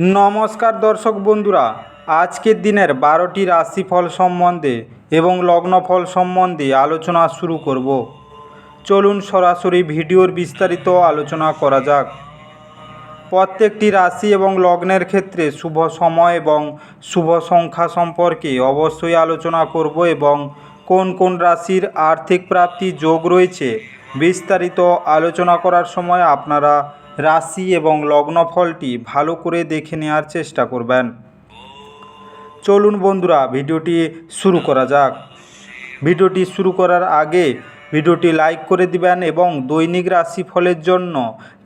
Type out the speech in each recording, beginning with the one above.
নমস্কার দর্শক বন্ধুরা, আজকের দিনের বারোটি রাশিফল সম্বন্ধে এবং লগ্নফল সম্বন্ধে আলোচনা শুরু করব। চলুন সরাসরি ভিডিওর বিস্তারিত আলোচনা করা যাক। প্রত্যেকটি রাশি এবং লগ্নের ক্ষেত্রে শুভ সময় এবং শুভ সংখ্যা সম্পর্কে অবশ্যই আলোচনা করব এবং কোন কোন রাশির আর্থিক প্রাপ্তি যোগ রয়েছে বিস্তারিত আলোচনা করার সময় আপনারা রাশি এবং লগ্নফলটি ভালো করে দেখে নেওয়ার চেষ্টা করবেন। চলুন বন্ধুরা, ভিডিওটি শুরু করা যাক। ভিডিওটি শুরু করার আগে ভিডিওটি লাইক করে দিবেন এবং দৈনিক রাশিফলের জন্য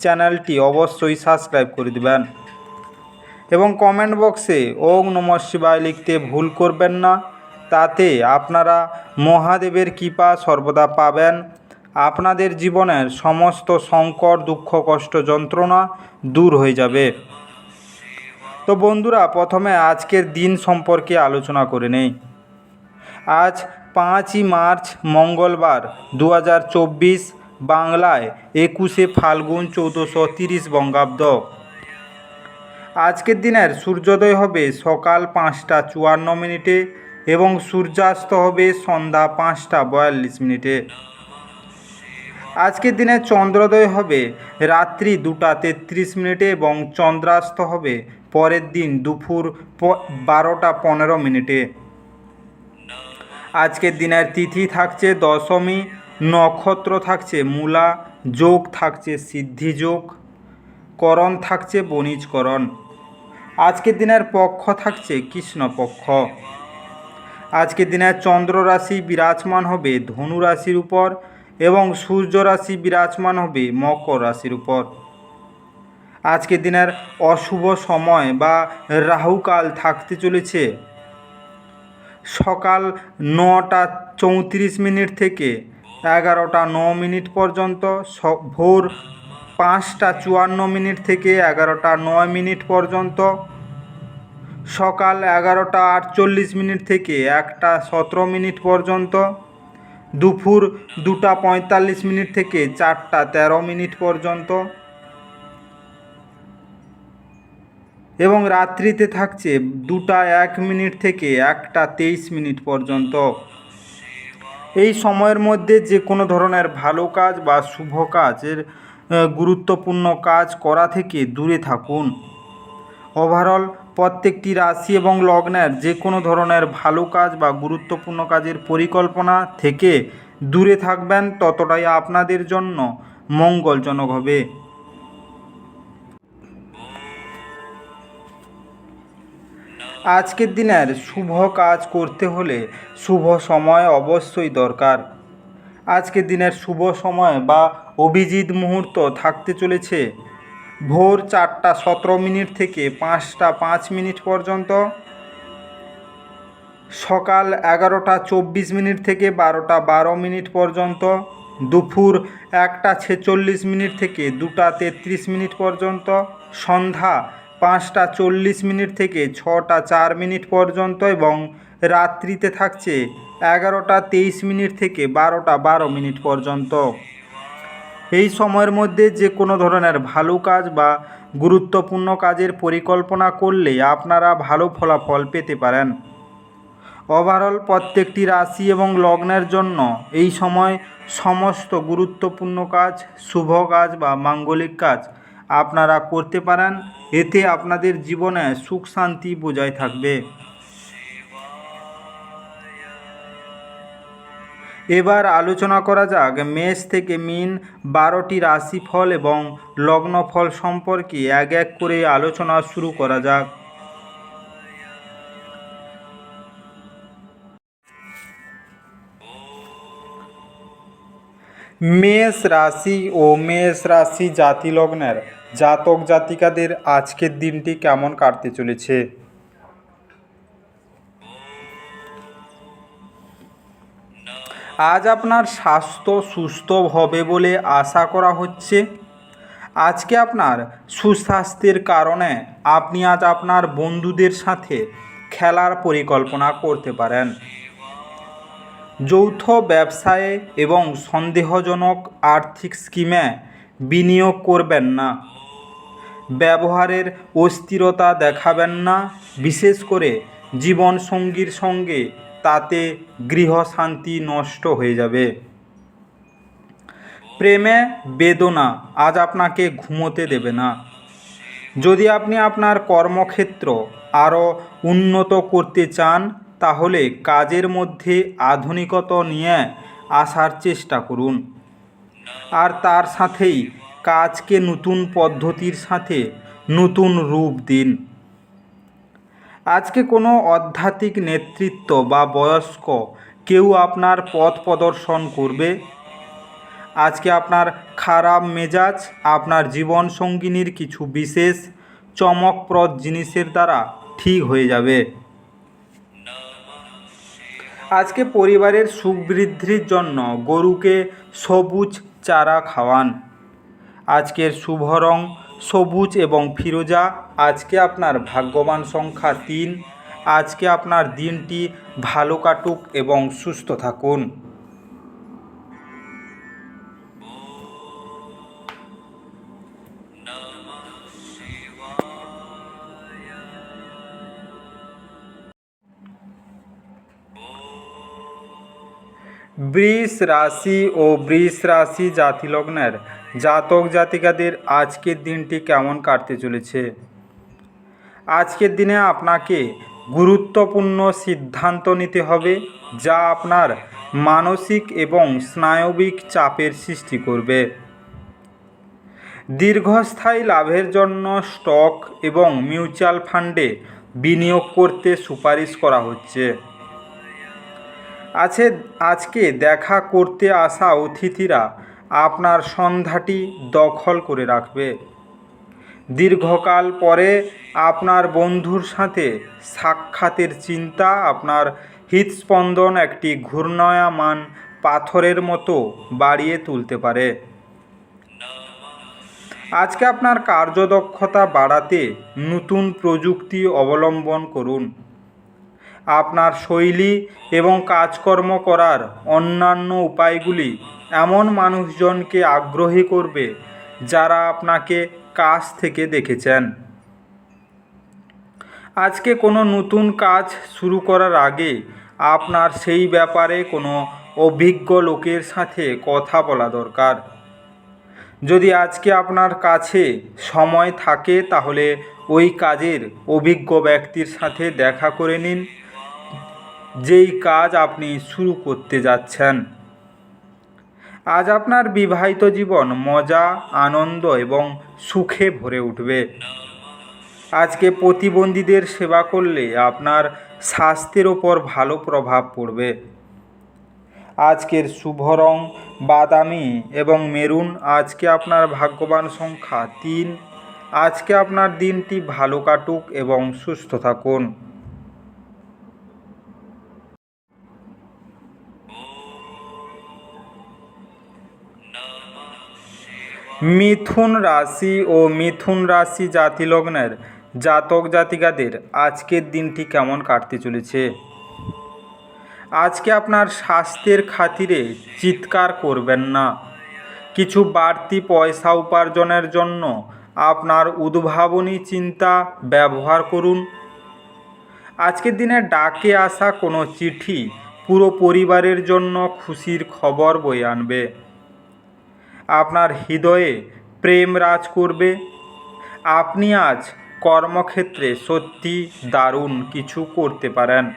চ্যানেলটি অবশ্যই সাবস্ক্রাইব করে দিবেন। এবং কমেন্ট বক্সে ওং নম শিবায় লিখতে ভুল করবেন না, তাতে আপনারা মহাদেবের কৃপা সর্বদা পাবেন। আপনাদের জীবনের সমস্ত সংকট, দুঃখ, কষ্ট, যন্ত্রণা দূর হয়ে যাবে। তো বন্ধুরা, প্রথমে আজকের দিন সম্পর্কে আলোচনা করে নেই। আজ পাঁচই মার্চ, মঙ্গলবার দু হাজার চব্বিশ, বাংলায় একুশে ফাল্গুন, চৌদ্দশো তিরিশ বঙ্গাব্দ। আজকের দিনের সূর্যোদয় হবে সকাল পাঁচটা চুয়ান্ন মিনিটে এবং সূর্যাস্ত হবে সন্ধ্যা পাঁচটা বয়াল্লিশ মিনিটে। আজকের দিনে চন্দ্রোদয় হবে, রাত্রি দুটা তেত্রিশ মিনিটে এবং চন্দ্রাস্ত হবে, পরের দিন দুপুর বারোটা পনেরো মিনিটে। আজকের দিনের তিথি থাকছে দশমী, নক্ষত্র থাকছে মূলা, যোগ থাকছে সিদ্ধি যোগ করণ থাকছে বণিজকরণ। আজকের দিনের পক্ষ থাকছে কৃষ্ণপক্ষ। আজকের দিনে চন্দ্র রাশি বিরাজমান হবে ধনু রাশির উপর এবং সূর্য রাশি বিরাজমান হবে মকর রাশির উপর। আজকের দিনের অশুভ সময় বা রাহুকাল থাকতে চলেছে। সকাল নটা চৌত্রিশ মিনিট থেকে এগারোটা ন মিনিট পর্যন্ত ভোর পাঁচটা চুয়ান্ন মিনিট থেকে এগারোটা নয় মিনিট পর্যন্ত, সকাল এগারোটা আটচল্লিশ মিনিট থেকে একটা সতেরো মিনিট পর্যন্ত দুপুর দুটা পঁয়তাল্লিশ মিনিট থেকে চারটা তেরো মিনিট পর্যন্ত। এবং রাত্রিতে থাকছে দুটা এক মিনিট থেকে একটা তেইশ মিনিট পর্যন্ত। এই সময়ের মধ্যে যে কোনো ধরনের ভালো কাজ বা শুভ কাজের গুরুত্বপূর্ণ কাজ করা থেকে দূরে থাকুন। ওভারঅল প্রত্যেকটি রাশি এবং লগ্নের যে কোনো ধরনের ভালো কাজ বা গুরুত্বপূর্ণ কাজের পরিকল্পনা থেকে দূরে থাকবেন, ততটাই আপনাদের জন্য মঙ্গলজনক হবে। আজকের দিনের শুভ কাজ করতে হলে শুভ সময় অবশ্যই দরকার। আজকের দিনের শুভ সময় বা অভিজিৎ মুহূর্ত থাকতে চলেছে। ভোর চারটা সতেরো মিনিট থেকে পাঁচটা পাঁচ মিনিট পর্যন্ত, সকাল এগারোটা চব্বিশ মিনিট থেকে বারোটা বারো মিনিট পর্যন্ত, দুপুর একটা ছেচল্লিশ মিনিট থেকে দুটা তেত্রিশ মিনিট পর্যন্ত, সন্ধ্যা পাঁচটা চল্লিশ মিনিট থেকে ছটা চার মিনিট পর্যন্ত এবং রাত্রিতে থাকছে এগারোটা তেইশ মিনিট থেকে বারোটা বারো মিনিট পর্যন্ত। এই সময়ের মধ্যে যে কোনো ধরনের ভালো কাজ বা গুরুত্বপূর্ণ কাজের পরিকল্পনা করলে আপনারা ভালো ফলাফল পেতে পারেন। ওভারঅল প্রত্যেকটি রাশি এবং লগ্নের জন্য এই সময় সমস্ত গুরুত্বপূর্ণ কাজ, শুভ কাজ বা মাঙ্গলিক কাজ আপনারা করতে পারেন। এতে আপনাদের জীবনে সুখ শান্তি বজায় থাকবে। এবার আলোচনা করা যাক মেষ থেকে মিন বারোটি রাশিফল এবং লগ্নফল সম্পর্কে এক এক করে আলোচনা শুরু করা যাক। মেষ রাশি ও মেষ রাশি জাতি লগ্নের জাতক জাতিকাদের আজকের দিনটি কেমন কাটতে চলেছে? আজ আপনার স্বাস্থ্য সুস্থ হবে বলে আশা করা হচ্ছে। আজকে আপনার সুস্বাস্থ্যের কারণে আপনি আজ আপনার বন্ধুদের সাথে খেলার পরিকল্পনা করতে পারেন। যৌথ ব্যবসায়ে এবং সন্দেহজনক আর্থিক স্কিমে বিনিয়োগ করবেন না। ব্যবহারের অস্থিরতা দেখাবেন না। বিশেষ করে জীবনসঙ্গীর সঙ্গে তাতে গৃহশান্তি নষ্ট হয়ে যাবে। প্রেমে বেদনা আজ আপনাকে ঘুমোতে দেবে না। যদি আপনি আপনার কর্মক্ষেত্র আরও উন্নত করতে চান, তাহলে কাজের মধ্যে আধুনিকতা নিয়ে আসার চেষ্টা করুন। আর তার সাথেই কাজকে নতুন পদ্ধতির সাথে নতুন রূপ দিন। আজকে কোনো আধ্যাত্মিক নেতৃত্ব বা বয়স্ক কেউ আপনার পথ প্রদর্শন করবে? আজকে আপনার খারাপ মেজাজ, আপনার জীবন সঙ্গিনীর কিছু বিশেষ, চমকপ্রদ জিনিসের দ্বারা ঠিক হয়ে যাবে। আজকে পরিবারের সুখ বৃদ্ধির জন্য গরুকে সবুজ চারা খাওয়ান। আজকের শুভ রং সবুজ এবং ফিরোজা, আজকে আপনার ভাগ্যবান সংখ্যা তিন। আজকে আপনার দিনটি ভালো কাটুক এবং সুস্থ থাকুন। বৃষ রাশি ও বৃষ রাশি জাতি লগ্নের জাতক জাতিকাদের আজকের দিনটি কেমন কাটতে চলেছে? আজকের দিনে আপনাকে গুরুত্বপূর্ণ সিদ্ধান্ত নিতে হবে, যা আপনার মানসিক এবং স্নায়বিক চাপের সৃষ্টি করবে। দীর্ঘস্থায়ী লাভের জন্য স্টক এবং মিউচুয়াল ফান্ডে বিনিয়োগ করতে সুপারিশ করা হচ্ছে। আছে, আজকে দেখা করতে আসা অতিথিরা আপনার সন্ধ্যাটি দখল করে রাখবে। দীর্ঘকাল পরে আপনার বন্ধুর সাথে সাক্ষাতের চিন্তা, আপনার হৃদস্পন্দন একটি ঘূর্ণায়মান পাথরের মতো বাড়িয়ে তুলতে পারে। আজকে আপনার কার্যদক্ষতা বাড়াতে নতুন প্রযুক্তি অবলম্বন করুন। আপনার শৈলী এবং কাজকর্ম করার অন্যান্য উপায়গুলি এমন মানুষজনকে আগ্রহী করবে যারা আপনাকে কাছ থেকে দেখেছেন। আজকে কোনো নতুন কাজ শুরু করার আগে আপনার সেই ব্যাপারে কোনো অভিজ্ঞ লোকের সাথে কথা বলা দরকার। যদি আজকে আপনার কাছে সময় থাকে তাহলে ওই কাজের অভিজ্ঞ ব্যক্তির সাথে দেখা করে নিন। যেই কাজ আপনি শুরু করতে যাচ্ছেন। আজ আপনার বিবাহিত জীবন মজা, আনন্দ এবং সুখে ভরে উঠবে। আজকে প্রতিবন্ধীদের সেবা করলে আপনার স্বাস্থ্যের ওপর ভালো প্রভাব পড়বে। আজকের শুভ রং, বাদামি এবং মেরুন, আজকে আপনার ভাগ্যবান সংখ্যা তিন। আজকে আপনার দিনটি ভালো কাটুক এবং সুস্থ থাকুন। মিথুন রাশি ও মিথুন রাশি জাতি লগ্নের জাতক জাতিকাদের আজকের দিনটি কেমন কাটতে চলেছে? আজকে আপনার স্বাস্থ্যের খাতিরে চিৎকার করবেন না। কিছু বাড়তি পয়সা উপার্জনের জন্য আপনার উদ্ভাবনী চিন্তা ব্যবহার করুন। আজকের দিনে ডাকে আসা কোনো চিঠি পুরো পরিবারের জন্য খুশির খবর বয়ে আনবে। আপনার হৃদয়ে প্রেম রাজ করবে। আপনি আজ কর্মক্ষেত্রে সত্যি দারুণ কিছু করতে পারেন।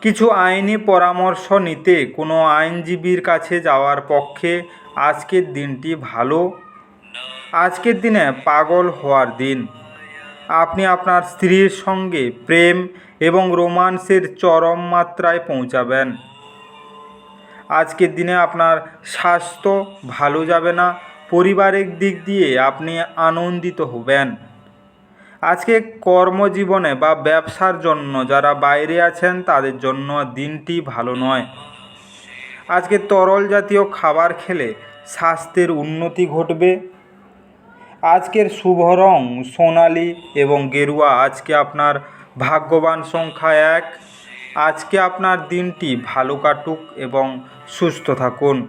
কিছু আইনি পরামর্শ নিতে কোনো আইনজীবীর কাছে যাওয়ার পক্ষে আজকের দিনটি ভালো। আজকের দিনে পাগল হওয়ার দিন। আপনি আপনার স্ত্রীর সঙ্গে প্রেম এবং রোমান্সের চরম মাত্রায় পৌঁছাবেন। আজকের দিনে আপনার স্বাস্থ্য ভালো যাবে না। পারিবারিক দিক দিয়ে আপনি আনন্দিত হবেন। আজকে কর্মজীবনে বা ব্যবসার জন্য যারা বাইরে আছেন, তাদের জন্য দিনটি ভালো নয়। আজকে তরল জাতীয় খাবার খেলে স্বাস্থ্যের উন্নতি ঘটবে। আজকের শুভ রং সোনালি এবং গেরুয়া। আজকে আপনার ভাগ্যবান সংখ্যা এক। আজকে আপনার দিনটি ভালো কাটুক এবং সুস্থ থাকুন।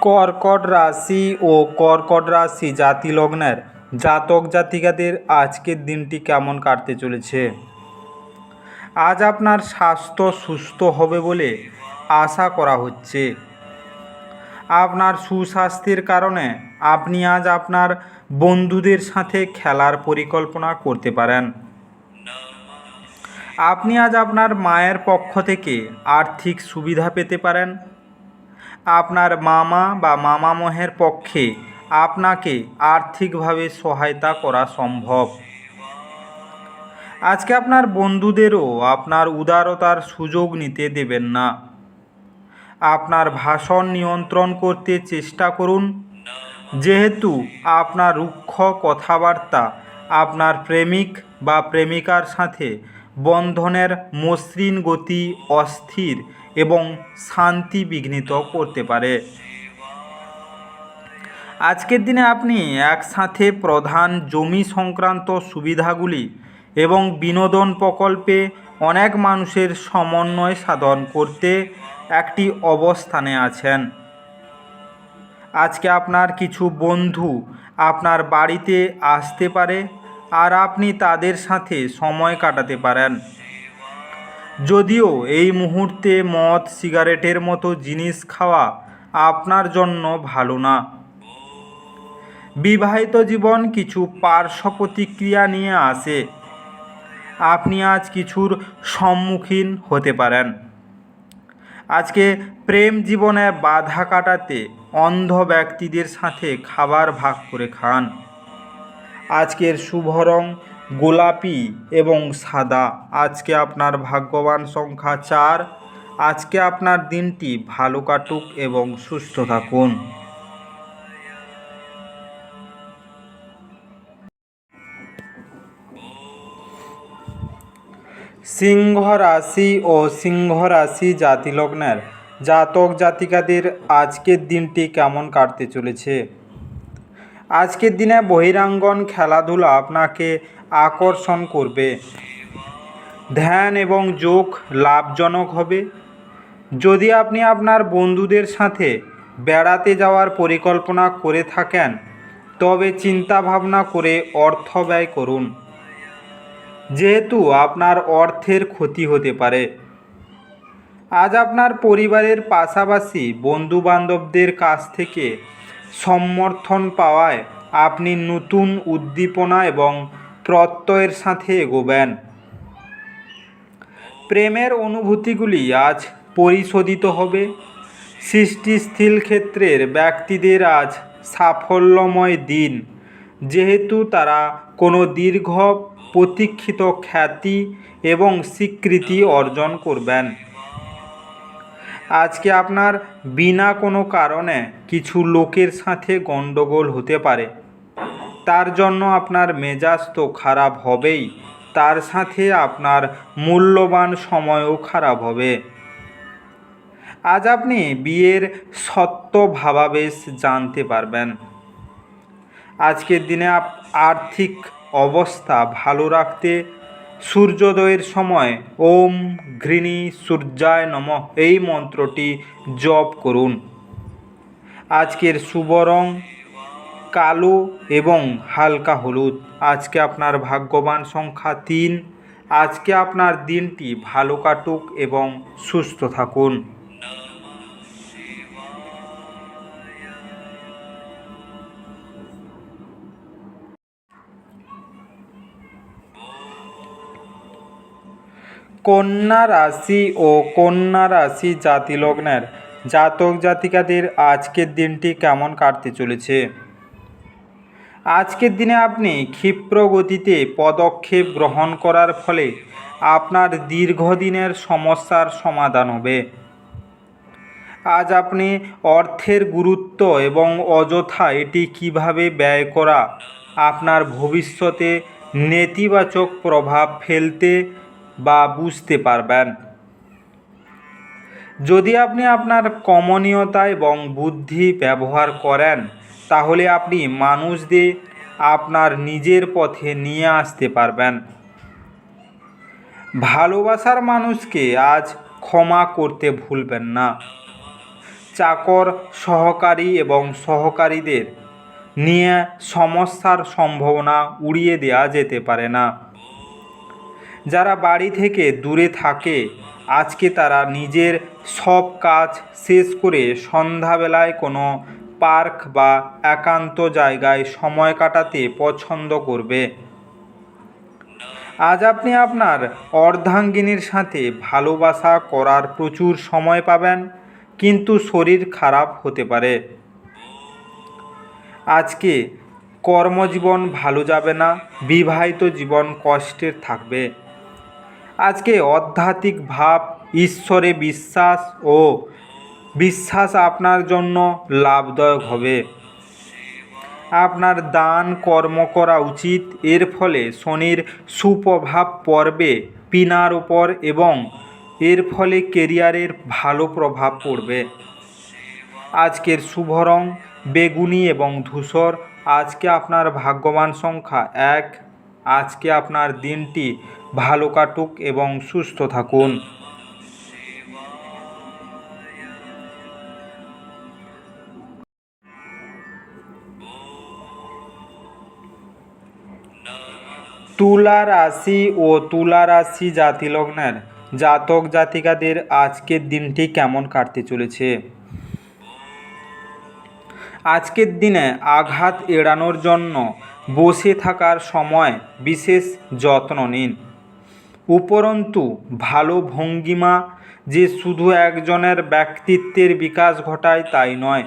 কর্কট রাশি ও কর্কট রাশি জাতি লগ্নের জাতক জাতিকাদের আজকের দিনটি কেমন কাটতে চলেছে? আজ আপনার স্বাস্থ্য সুস্থ হবে বলে আশা করা হচ্ছে। আপনার সুস্বাস্থ্যের কারণে আপনি আজ আপনার বন্ধুদের সাথে খেলার পরিকল্পনা করতে পারেন। আপনি আজ আপনার মায়ের পক্ষ থেকে আর্থিক সুবিধা পেতে পারেন। আপনার মামা বা মামামহের পক্ষে আপনাকে আর্থিকভাবে সহায়তা করা সম্ভব। আজকে আপনার বন্ধুদেরও আপনার উদারতার সুযোগ নিতে দেবেন না। আপনার ভাষণ নিয়ন্ত্রণ করতে চেষ্টা করুন। যেহেতু আপনার রুক্ষ কথাবার্তা আপনার প্রেমিক বা প্রেমিকার সাথে বন্ধনের মসৃণ গতি অস্থির এবং শান্তি বিঘ্নিত করতে পারে। আজকের দিনে আপনি একসাথে প্রধান জমি সংক্রান্ত সুবিধাগুলি এবং বিনোদন প্রকল্পে অনেক মানুষের সমন্বয় সাধন করতে একটি অবস্থানে আছেন। আজকে আপনার কিছু বন্ধু আপনার বাড়িতে আসতে পারে আর আপনি তাদের সাথে সময় কাটাতে পারেন। যদিও এই মুহূর্তে মদ, সিগারেটের মতো জিনিস খাওয়া আপনার জন্য ভালো না। বিবাহিত জীবন কিছু পার্শ্ব প্রতিক্রিয়া নিয়ে আসে। আপনি আজ কিছুর সম্মুখীন হতে পারেন। আজকে প্রেম জীবনে বাধা কাটাতে অন্ধ ব্যক্তিদের সাথে খাবার ভাগ করে খান। আজকের শুভ রং গোলাপি এবং সাদা। আজকে আপনার ভাগ্যবান সংখ্যা চার। আজকে আপনার দিনটি ভালো কাটুক এবং সুস্থ থাকুন। সিংহ রাশি ও সিংহ রাশি জাতি লগ্নের জাতক জাতিকাদের আজকের দিনটি কেমন কাটতে চলেছে? আজকের দিনে বহিরাঙ্গন খেলাধুলা আপনাকে আকর্ষণ করবে। ধ্যান এবং যোগ লাভজনক হবে। যদি আপনি আপনার বন্ধুদের সাথে বেড়াতে যাওয়ার পরিকল্পনা করে থাকেন, তবে চিন্তা ভাবনা করে অর্থ ব্যয় করুন। যেহেতু আপনার অর্থের ক্ষতি হতে পারে। আজ আপনার পরিবারের পাশাপাশি বন্ধুবান্ধবদের কাছ থেকে সমর্থন পাওয়ায় আপনি নতুন উদ্দীপনা এবং প্রত্যয়ের সাথে এগোবেন। প্রেমের অনুভূতিগুলি আজ পরিশোধিত হবে। সৃষ্টিস্থিল ক্ষেত্রের ব্যক্তিদের আজ সাফল্যময় দিন। যেহেতু তারা কোনো দীর্ঘ প্রতীক্ষিত খ্যাতি এবং স্বীকৃতি অর্জন করবেন। আজকে আপনার বিনা কোনো কারণে কিছু লোকের সাথে গণ্ডগোল হতে পারে। তার জন্য আপনার মেজাজ তো খারাপ হবেই, তার সাথে আপনার মূল্যবান সময়ও খারাপ হবে। আজ আপনি বিয়ের সত্য ভাবাবেশ জানতে পারবেন। আজকের দিনে আর্থিক অবস্থা ভালো রাখতে সূর্যোদয়ের সময়। ওম ঘৃণী সূর্যায় নম। এই মন্ত্রটি জপ করুন। আজকের শুভ রং কালো এবং হালকা হলুদ। আজকে আপনার ভাগ্যবান সংখ্যা তিন। আজকে আপনার দিনটি ভালো কাটুক এবং সুস্থ থাকুন। কন্যা রাশি ও কন্যা রাশি জাতি লগ্নের জাতক জাতিকাদের আজকের দিনটি কেমন কাটতে চলেছে? আজকের দিনে আপনি ক্ষিপ্র গতিতে পদক্ষেপ গ্রহণ করার ফলে আপনার দীর্ঘদিনের সমস্যার সমাধান হবে। আজ আপনি অর্থের গুরুত্ব এবং অযথা এটি কীভাবে ব্যয় করা, আপনার ভবিষ্যতে নেতিবাচক প্রভাব ফেলতে বা বুঝতে পারবেন। যদি আপনি আপনার কমনীয়তা এবং বুদ্ধি ব্যবহার করেন, তাহলে আপনি মানুষদের আপনার নিজের পথে নিয়ে আসতে পারবেন। ভালোবাসার মানুষকে আজ ক্ষমা করতে ভুলবেন না। চাকর, সহকারী এবং সহকারীদের নিয়ে সমস্যার সম্ভাবনা উড়িয়ে দেওয়া যেতে পারে না। যারা বাড়ি থেকে দূরে থাকে, আজকে তারা নিজের সব কাজ শেষ করে সন্ধ্যাবেলায় কোনো পার্ক বা একান্ত জায়গায় সময় কাটাতে পছন্দ করবে। আজ আপনি আপনার অর্ধাঙ্গিনীর সাথে ভালোবাসা করার প্রচুর সময় পাবেন, কিন্তু শরীর খারাপ হতে পারে। আজকে কর্মজীবন ভালো যাবে না, বিবাহিত জীবন কষ্টের থাকবে। আজকে আধ্যাত্মিক ভাব, ঈশ্বরে বিশ্বাস ও বিশ্বাস আপনার জন্য লাভদায়ক হবে। আপনার দান, কর্ম করা উচিত। এর ফলে শনির সুপ্রভাব পড়বে পিনার উপর এবং এর ফলে কেরিয়ারের ভালো প্রভাব পড়বে। আজকের শুভ রং, বেগুনি এবং ধূসর। আজকে আপনার ভাগ্যবান সংখ্যা এক। আজকে আপনার দিনটি ভালো কাটুক এবং সুস্থ থাকুন। তুলা রাশি ও তুলা রাশি জাতি লগ্নের জাতক জাতিকাদের আজকের দিনটি কেমন কাটতে চলেছে? আজকের দিনে আঘাত এড়ানোর জন্য বসে থাকার সময় বিশেষ যত্ন নিন। উপরন্তু, ভালো ভঙ্গিমা যে শুধু একজনের ব্যক্তিত্বের বিকাশ ঘটায় তাই নয়,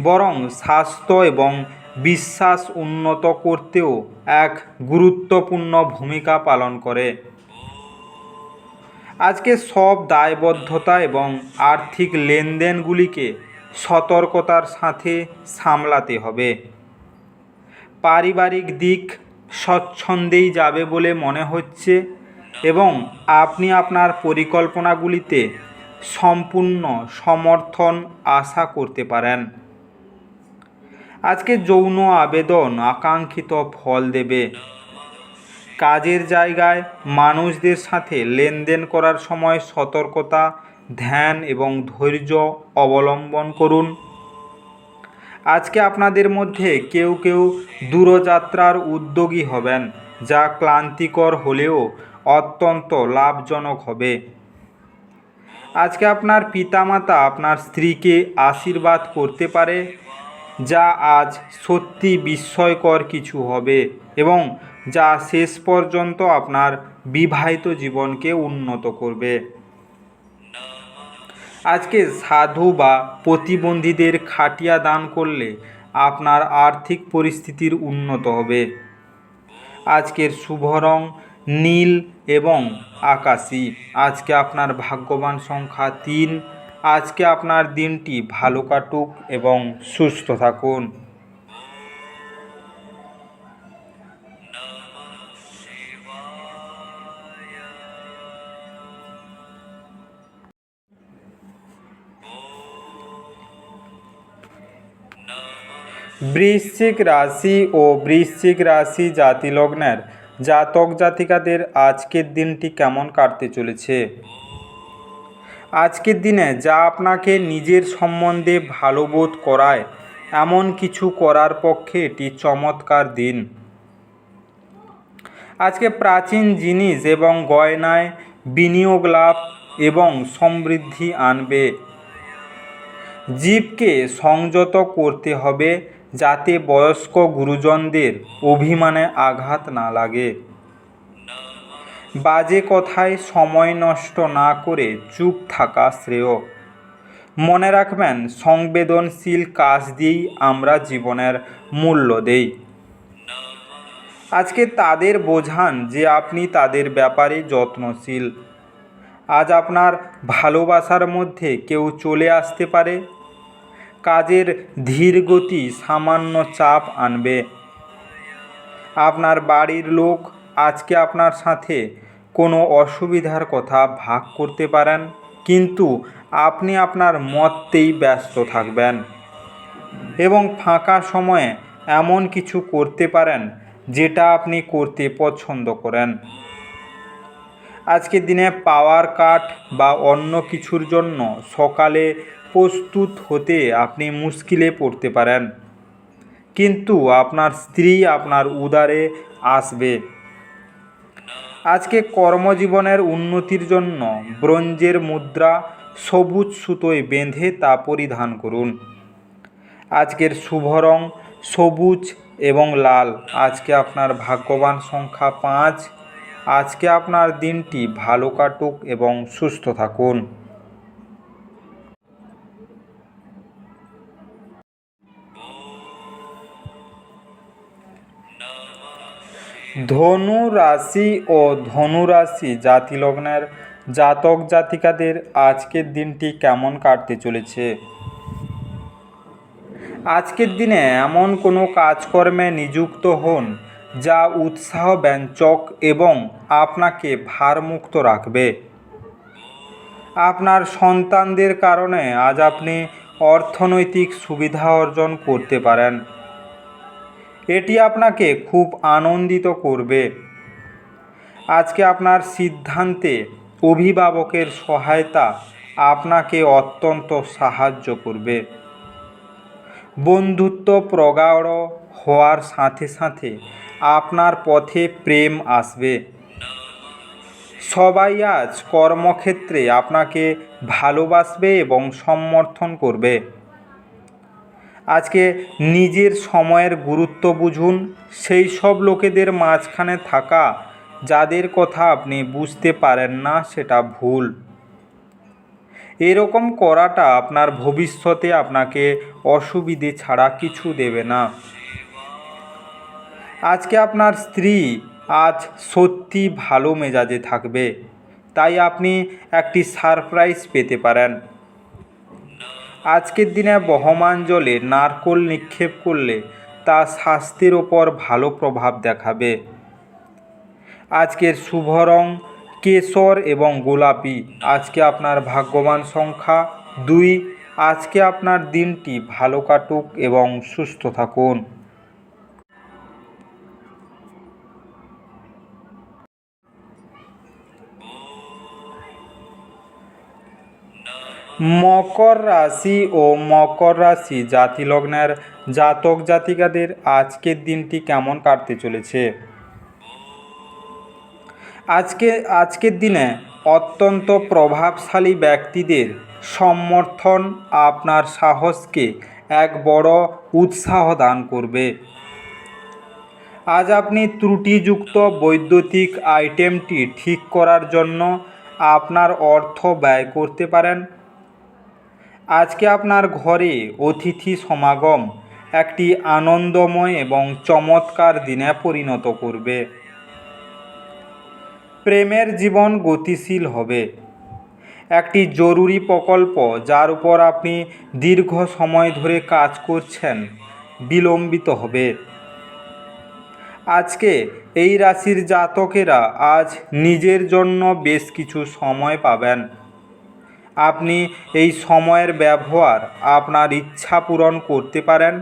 বরং স্বাস্থ্য এবং বিশ্বাস উন্নত করতেও এক গুরুত্বপূর্ণ ভূমিকা পালন করে। আজকে সব দায়বদ্ধতা এবং আর্থিক লেনদেনগুলিকে সতর্কতার সাথে সামলাতে হবে। পারিবারিক দিক স্বচ্ছন্দেই যাবে বলে মনে হচ্ছে এবং আপনি আপনার পরিকল্পনাগুলিতে সম্পূর্ণ সমর্থন আশা করতে পারেন। আজকে যৌন আবেদন আকাঙ্ক্ষিত ফল দেবে। কাজের জায়গায় মানুষদের সাথে লেনদেন করার সময় সতর্কতা, ধ্যান এবং ধৈর্য অবলম্বন করুন। আজকে আপনাদের মধ্যে কেউ কেউ দূরযাত্রার উদ্যোগী হবেন, যা ক্লান্তিকর হলেও অত্যন্ত লাভজনক হবে। আজকে আপনার পিতামাতা আপনার স্ত্রীকে আশীর্বাদ করতে পারে, যা আজ সত্যি বিস্ময়কর কিছু হবে এবং যা শেষ পর্যন্ত আপনার বিবাহিত জীবনকে উন্নত করবে। সাধু বা প্রতিবন্ধীদের খাটিয়া দান করলে আপনার আর্থিক পরিস্থিতির উন্নত হবে। আজকের শুভ রং নীল এবং আকাশি। আজকে আপনার ভাগ্যবান সংখ্যা তিন। আজকে আপনার দিনটি ভালো কাটুক এবং সুস্থ থাকুন। বৃশ্চিক রাশি ও বৃশ্চিক রাশি জাতি লগ্নের জাতক জাতিকাদের আজকের দিনটি কেমন কাটতে চলেছে? আজকের দিনে যা আপনাকে নিজের সম্বন্ধে ভালো বোধ করায়, এমন কিছু করার পক্ষে এটি চমৎকার দিন। আজকে প্রাচীন জিনিস এবং গয়নায় বিনিয়োগ লাভ এবং সমৃদ্ধি আনবে। জীবকে সংযত করতে হবে যাতে বয়স্ক গুরুজনদের অভিমানে আঘাত না লাগে। বাজে কথায় সময় নষ্ট না করে চুপ থাকা শ্রেয়। মনে রাখবেন, সংবেদনশীল কাজ দিয়েই আমরা জীবনের মূল্য দেই। আজকে তাদের বোঝান যে আপনি তাদের ব্যাপারে যত্নশীল। আজ আপনার ভালোবাসার মধ্যে কেউ চলে আসতে পারে কাজের ধীর গতি সামান্য চাপ আনবে। আপনার বাড়ির লোক আজকে আপনার সাথে কোনো অসুবিধার কথা ভাগ করতে পারেন, কিন্তু আপনি আপনার মততেই ব্যস্ত থাকবেন এবং ফাঁকা সময়ে এমন কিছু করতে পারেন যেটা আপনি করতে পছন্দ করেন। আজকের দিনে পাওয়ার কাট বা অন্য কিছুর জন্য সকালে প্রস্তুত হতে আপনি মুশকিলে পড়তে পারেন। কিন্তু আপনার স্ত্রী আপনার উদারে আসবে। আজকে কর্মজীবনের উন্নতির জন্য ব্রোঞ্জের মুদ্রা সবুজ সুতোয় বেঁধে তা পরিধান করুন। আজকের শুভ রং সবুজ এবং লাল। আজকে আপনার ভাগ্যবান সংখ্যা পাঁচ। আজকে আপনার দিনটি ভালো কাটুক এবং সুস্থ থাকুন। ধনু রাশি ও ধনু রাশি জাতি লগ্নের জাতক জাতিকাদের আজকের দিনটি কেমন কাটতে চলেছে? আজকের দিনে এমন কোনো কাজকর্মে নিযুক্ত হন যা উৎসাহ ব্যঞ্জক এবং আপনাকে ভারমুক্ত রাখবে। আপনার সন্তানদের কারণে আজ আপনি অর্থনৈতিক সুবিধা অর্জন করতে পারেন। এটি আপনাকে খুব আনন্দিত করবে। আজকে আপনার সিদ্ধান্তে অভিভাবকের সহায়তা আপনাকে অত্যন্ত সাহায্য করবে। বন্ধুত্ব প্রগাঢ় হওয়ার সাথে সাথে আপনার পথে প্রেম আসবে। সবাই আজ কর্মক্ষেত্রে আপনাকে ভালোবাসবে এবং সমর্থন করবে। আজকে নিজের সময়ের গুরুত্ব বুঝুন। সেই সব লোকেদের মাঝখানে থাকা, যাদের কথা আপনি বুঝতে পারেন না, সেটা ভুল। এরকম করাটা আপনার ভবিষ্যতে আপনাকে অসুবিধে ছাড়া কিছু দেবে না। আজকে আপনার স্ত্রী আজ সত্যি ভালো মেজাজে থাকবে, তাই আপনি একটি সারপ্রাইজ পেতে পারেন। আজকের দিনে বহমান জলে নারকোল নিক্ষেপ করলে তা স্বাস্থ্যের ওপর ভালো প্রভাব দেখাবে। আজকের শুভ রং কেশর এবং গোলাপি। আজকে আপনার ভাগ্যবান সংখ্যা দুই। আজকে আপনার দিনটি ভালো কাটুক এবং সুস্থ থাকুন। মকর রাশি ও মকর রাশি জাতি লগ্নের জাতক জাতিকাদের আজকের দিনটি কেমন কাটতে চলেছে? আজকে, আজকের দিনে অত্যন্ত প্রভাবশালী ব্যক্তিদের সমর্থন আপনার সাহসকে এক বড় উৎসাহ দান করবে। আজ আপনি ত্রুটিযুক্ত বৈদ্যুতিক আইটেমটি ঠিক করার জন্য আপনার অর্থ ব্যয় করতে পারেন। আজকে আপনার ঘরে অতিথি সমাগম একটি আনন্দময় এবং চমৎকার দিনে পরিণত করবে। প্রেমের জীবন গতিশীল হবে। একটি জরুরি প্রকল্প যার উপর আপনি দীর্ঘ সময় ধরে কাজ করছেন বিলম্বিত হবে। আজকে এই রাশির জাতকেরা আজ নিজের জন্য বেশ কিছু সময় পাবেন। আপনি এই সময়ের ব্যবহার আপনার ইচ্ছা পূরণ করতে পারেন।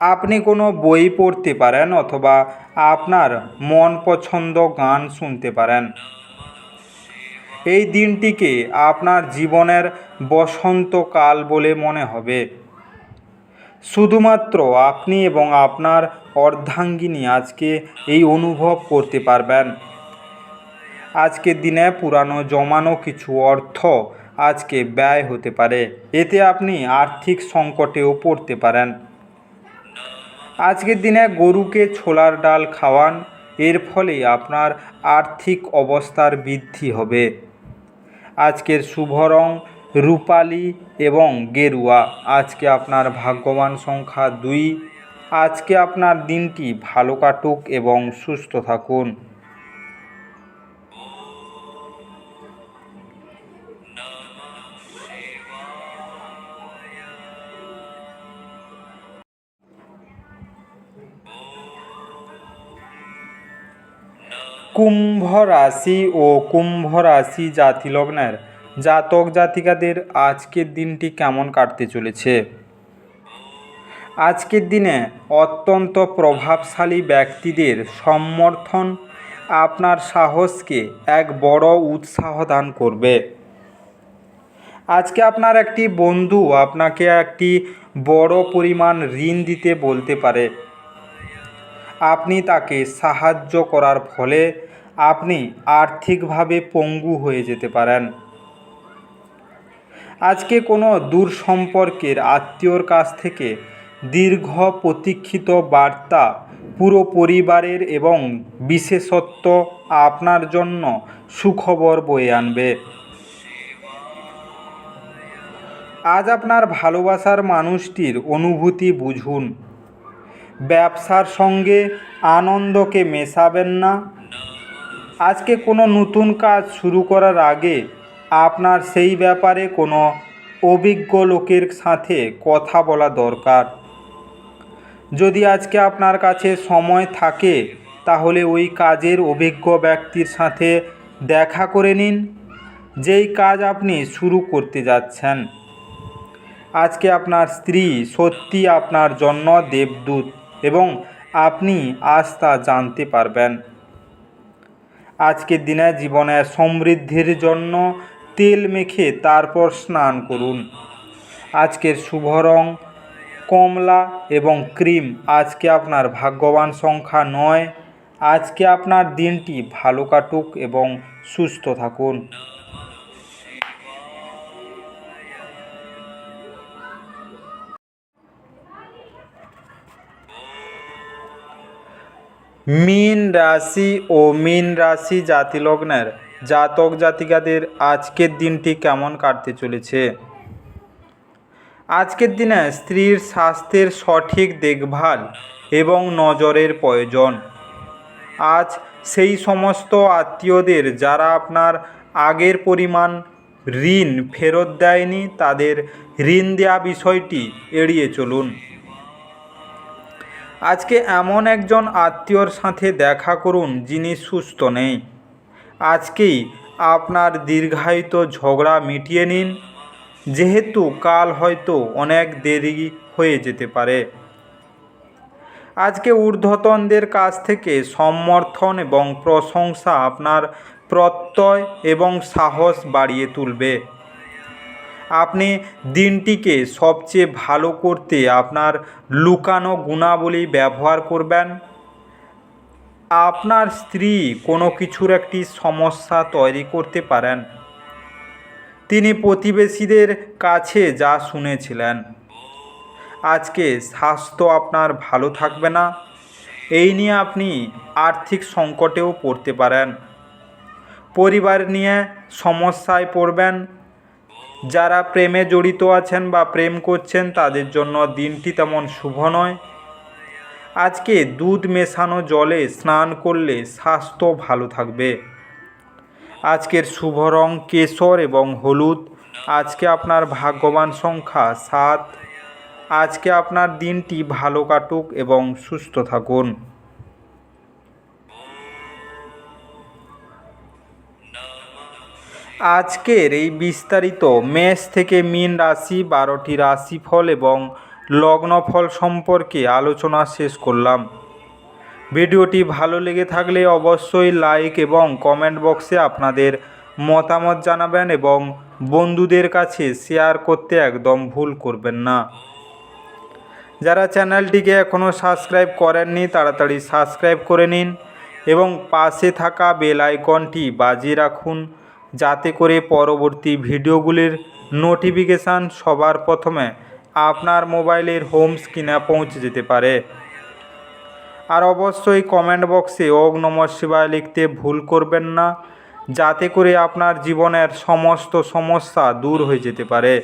আপনি কোনো বই পড়তে পারেন অথবা আপনার মন পছন্দ গান শুনতে পারেন। এই দিনটিকে আপনার জীবনের বসন্তকাল বলে মনে হবে। শুধুমাত্র আপনি এবং আপনার অর্ধাঙ্গিনী আজকে এই অনুভব করতে পারবেন। আজকের দিনে পুরানো জমানো কিছু অর্থ আজকে ব্যয় হতে পারে। এতে আপনি আর্থিক সংকটেও পড়তে পারেন। আজকের দিনে গরুকে ছোলার ডাল খাওয়ান, এর ফলে আপনার আর্থিক অবস্থার বৃদ্ধি হবে। আজকের শুভ রং রূপালি এবং গেরুয়া। আজকে আপনার ভাগ্যবান সংখ্যা দুই। আজকে আপনার দিনটি ভালো কাটুক এবং সুস্থ থাকুন। কুম্ভ রাশি ও কুম্ভ রাশি জাতি লগ্নের জাতক জাতিকাদের আজকের দিনটি কেমন কাটতে চলেছে? আজকের দিনে অত্যন্ত প্রভাবশালী ব্যক্তিদের সমর্থন আপনার সাহসকে এক বড় উৎসাহ দান করবে। আজকে আপনার একটি বন্ধু আপনাকে একটি বড় পরিমাণ ঋণ দিতে বলতে পারে। আপনি তাকে সাহায্য করার ফলে আপনি আর্থিকভাবে পঙ্গু হয়ে যেতে পারেন। আজকে কোনো দূর সম্পর্কের আত্মীয়র কাছ থেকে দীর্ঘ প্রতীক্ষিত বার্তা পুরো পরিবারের এবং বিশেষত্ব আপনার জন্য সুখবর বয়ে আনবে। আজ আপনার ভালোবাসার মানুষটির অনুভূতি বুঝুন। ব্যবসার সঙ্গে আনন্দকে মেশাবেন না। আজকে কোনো নতুন কাজ শুরু করার আগে আপনার সেই ব্যাপারে কোনো অভিজ্ঞ লোকের সাথে কথা বলা দরকার। যদি আজকে আপনার কাছে সময় থাকে, তাহলে ওই কাজের অভিজ্ঞ ব্যক্তির সাথে দেখা করে নিন, যেই কাজ আপনি শুরু করতে যাচ্ছেন। আজকে আপনার স্ত্রী সত্যি আপনার জন্য দেবদূত। আপনি আজ তা জানতে পারবেন। আজকের দিনে জীবনে সমৃদ্ধির জন্য তেল মেখে তারপর স্নান করুন। আজকের শুভ রং, কমলা এবং ক্রিম, আজকে আপনার ভাগ্যবান সংখ্যা নয়। আজকে আপনার দিনটি ভালো কাটুক এবং সুস্থ থাকুন। মীন রাশি ও মীন রাশি জাতিলগ্নের জাতক জাতিকাদের আজকের দিনটি কেমন কাটতে চলেছে? আজকের দিনে স্ত্রীর স্বাস্থ্যের সঠিক দেখভাল এবং নজরের প্রয়োজন। আজ সেই সমস্ত আত্মীয়দের যারা আপনার আগের পরিমাণ ঋণ ফেরত দেয়নি, তাদের ঋণ দেওয়া বিষয়টি এড়িয়ে চলুন। আজকে এমন একজন আত্মীয়র সাথে দেখা করুন যিনি সুস্থ নেই। আজকেই আপনার দীর্ঘায়িত ঝগড়া মিটিয়ে নিন। যেহেতু কাল হয়তো অনেক দেরি হয়ে যেতে পারে। আজকে ঊর্ধ্বতনদের কাছ থেকে সমর্থন এবং প্রশংসা আপনার প্রত্যয় এবং সাহস বাড়িয়ে তুলবে। আপনি দিনটিকে সবচেয়ে ভালো করতে আপনার লুকানো গুণাবলী ব্যবহার করবেন। আপনার স্ত্রী কোনো কিছুর একটি সমস্যা তৈরি করতে পারেন। তিনি প্রতিবেশীদের কাছে যা শুনেছিলেন। আজকে স্বাস্থ্য আপনার ভালো থাকবে না। এই নিয়ে আপনি আর্থিক সংকটেও পড়তে পারেন। পরিবার নিয়ে সমস্যায় পড়বেন। যারা প্রেমে জড়িত আছেন বা প্রেম করছেন, তাদের জন্য দিনটি তেমন শুভ নয়। আজকে দুধ মেশানো জলে স্নান করলে স্বাস্থ্য ভালো থাকবে। আজকের শুভ রং কেশর এবং হলুদ। আজকে আপনার ভাগ্যবান সংখ্যা সাত। আজকে আপনার দিনটি ভালো কাটুক এবং সুস্থ থাকুন। আজকের এই বিস্তারিত মেষ থেকে মীন রাশি, বারোটি রাশিফল এবং লগ্নফল সম্পর্কে আলোচনা শেষ করলাম। ভিডিওটি ভালো লেগে থাকলে অবশ্যই লাইক এবং কমেন্ট বক্সে আপনাদের মতামত জানাবেন এবং বন্ধুদের কাছে শেয়ার করতে একদম ভুল করবেন না। যারা চ্যানেলটিকে এখনও সাবস্ক্রাইব করেননি, তাড়াতাড়ি সাবস্ক্রাইব করে নিন এবং পাশে থাকা বেল আইকনটি বাজিয়ে রাখুন। যাতে করে পরবর্তী ভিডিওগুলির নোটিফিকেশান সবার প্রথমে আপনার মোবাইলের হোম স্ক্রিনে পৌঁছে যেতে পারে। আর অবশ্যই কমেন্ট বক্সে ওগ নমঃ শিবায় লিখতে ভুল করবেন না, যাতে করে আপনার জীবনের সমস্ত সমস্যা দূর হয়ে যেতে পারে।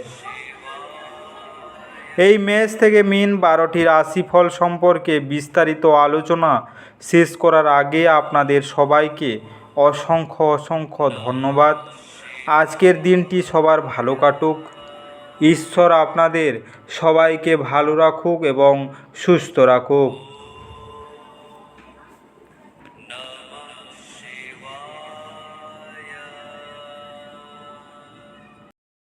এই মেষ থেকে মিন বারোটি রাশিফল সম্পর্কে বিস্তারিত আলোচনা শেষ করার আগে আপনাদের সবাইকে অসংখ্য অসংখ্য ধন্যবাদ। আজকের দিনটি সবার ভালো কাটুক। ঈশ্বর আপনাদের সবাইকে ভালো রাখুক এবং সুস্থ রাখুক।